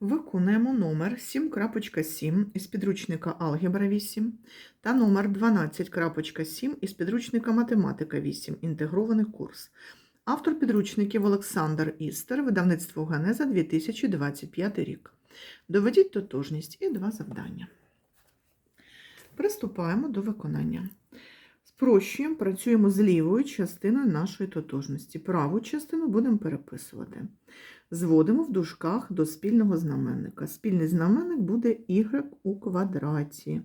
Виконуємо номер 7.7 із підручника Алгебра 8 та номер 12.7 із підручника Математика 8. Інтегрований курс. Автор підручників Олександр Істер, видавництво Ганеза 2025 рік. Доведіть тотожність і два завдання. Приступаємо до виконання. Спрощуємо, працюємо з лівою частиною нашої тотожності. Праву частину будемо переписувати. Зводимо в дужках до спільного знаменника. Спільний знаменник буде y у квадраті.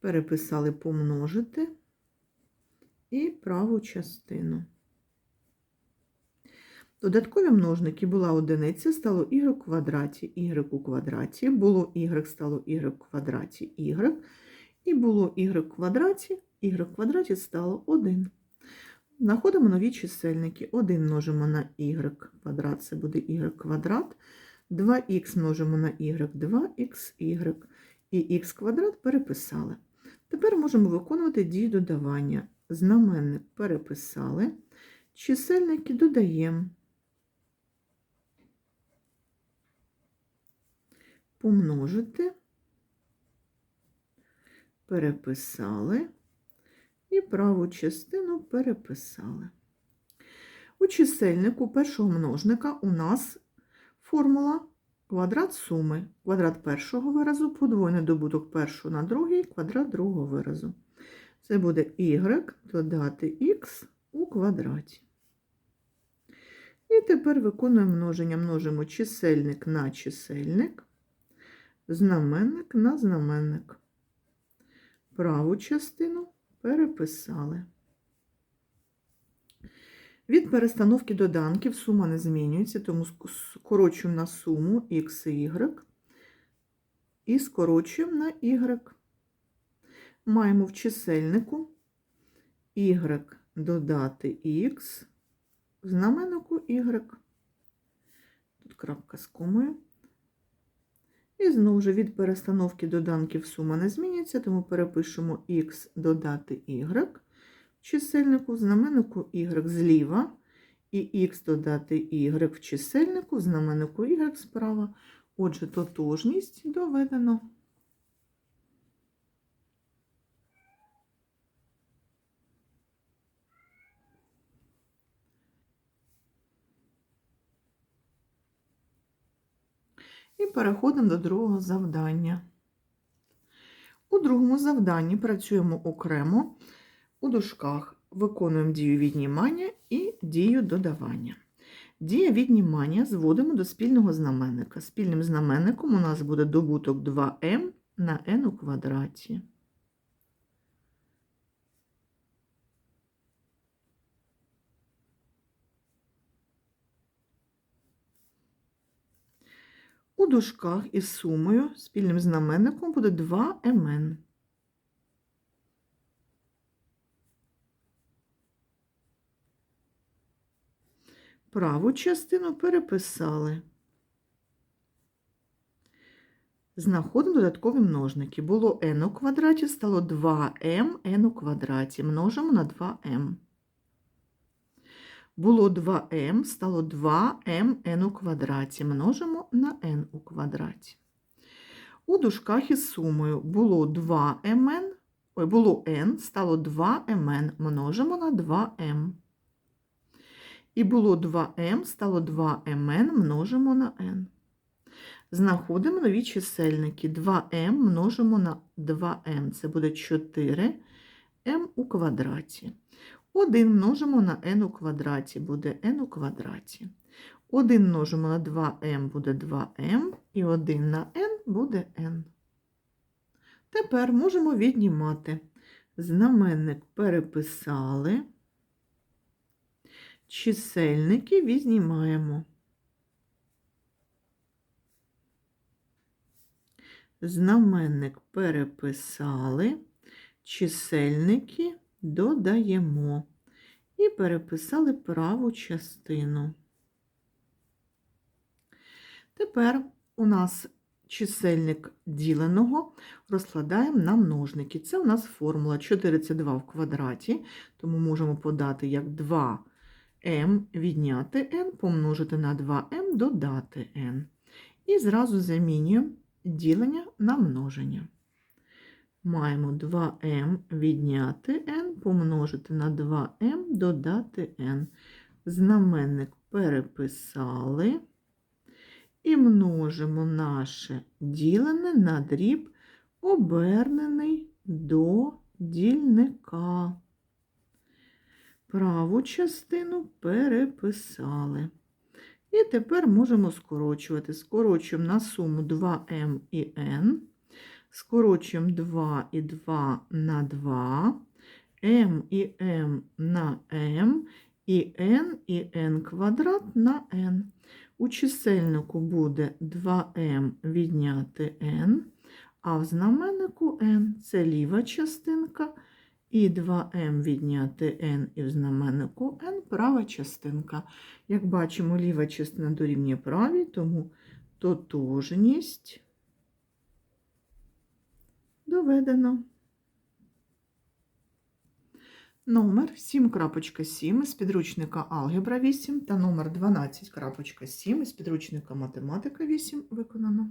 Переписали помножити і праву частину. Додаткові множники була одиниця, стало y у квадраті, y у квадраті, було y, стало y у квадраті, y, і було y у квадраті, y в квадраті стало 1. Знаходимо нові чисельники. 1 множимо на y квадрат, це буде y квадрат, 2х множимо на y, 2xy, і х квадрат переписали. Тепер можемо виконувати дію додавання. Знаменник переписали, чисельники додаємо. Помножити, переписали і праву частину переписали. У чисельнику першого множника у нас формула квадрат суми. Квадрат першого виразу, подвойний добуток першого на другий, квадрат другого виразу. Це буде y додати х у квадраті. І тепер виконуємо множення. Множимо чисельник на чисельник знаменник на знаменник. Праву частину переписали. Від перестановки доданків сума не змінюється, тому скорочуємо на суму х і y і скорочуємо на y. Маємо в чисельнику y додати х, в знаменнику y. Тут крапка з комою. І знову ж від перестановки доданків сума не зміниться, тому перепишемо х додати y в чисельнику, в знаменнику y зліва, і х додати y в чисельнику, в знаменнику y справа. Отже, тотожність доведено. І переходимо до другого завдання. У другому завданні працюємо окремо у дужках, виконуємо дію віднімання і дію додавання. Дія віднімання зводимо до спільного знаменника. Спільним знаменником у нас буде добуток 2м на n у квадраті. У дужках із сумою спільним знаменником буде 2mn. Праву частину переписали. Знаходимо додаткові множники. Було n у квадраті, стало 2m n у квадраті. Множимо на 2m. Було 2m, стало 2mn у квадраті. Множимо на n у квадраті. У дужках із сумою було 2mn, ой, було n, стало 2mn. Множимо на 2m. І було 2m, стало 2mn, множимо на n. Знаходимо нові чисельники. 2m множимо на 2m. Це буде 4m у квадраті. 1 множимо на n у квадраті, буде n у квадраті. 1 множимо на 2m буде 2m, і 1 на n буде n. Тепер можемо віднімати. Знаменник переписали, чисельники віднімаємо. Знаменник переписали, чисельники додаємо і переписали праву частину. Тепер у нас чисельник діленого розкладаємо на множники. Це у нас формула 4 це 2 в квадраті, тому можемо подати як 2 m відняти n, помножити на 2m, додати n. І зразу замінюємо ділення на множення. Маємо 2m відняти n, помножити на 2m, додати n. Знаменник переписали і множимо наше ділене на дріб, обернений до дільника. Праву частину переписали. І тепер можемо скорочувати. Скорочуємо на суму 2m і n. Скорочуємо 2 і 2 на 2, m і m на m, і n і n квадрат на n. У чисельнику буде 2m відняти n, а в знаменнику n це ліва частинка, і 2m відняти n і в знаменнику n права частинка. Як бачимо, ліва частина дорівнює правій, тому тотожність доведено. Номер 7.7 з підручника Алгебра 8 та номер 12.7 з підручника Математика 8 виконано.